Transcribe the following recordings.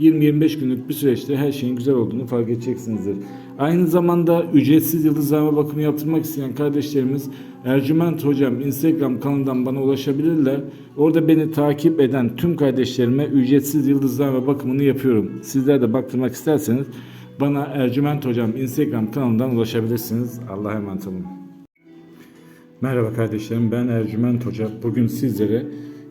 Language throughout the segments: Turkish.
20-25 günlük bir süreçte her şeyin güzel olduğunu fark edeceksinizdir. Aynı zamanda ücretsiz yıldızlama bakımı yaptırmak isteyen kardeşlerimiz Ercüment Hocam Instagram kanalından bana ulaşabilirler. Orada beni takip eden tüm kardeşlerime ücretsiz yıldızlama bakımını yapıyorum. Sizler de baktırmak isterseniz bana Ercüment Hocam Instagram kanalından ulaşabilirsiniz. Allah'a emanet olun. Merhaba kardeşlerim ben Ercüment Hoca. Bugün sizlere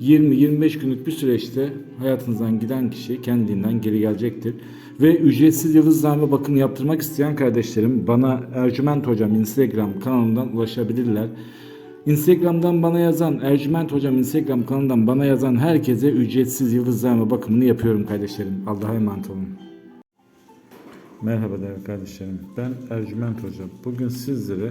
20-25 günlük bir süreçte hayatınızdan giden kişi kendinden geri gelecektir. Ve ücretsiz yıldızlarla bakım yaptırmak isteyen kardeşlerim bana Ercüment Hocam Instagram kanalından ulaşabilirler. Instagram'dan bana yazan, Ercüment Hocam Instagram kanalından bana yazan herkese ücretsiz yıldızlarla bakımını yapıyorum kardeşlerim. Allah'a emanet olun. Merhaba değerli kardeşlerim. Ben Ercüment Hocam. Bugün sizlere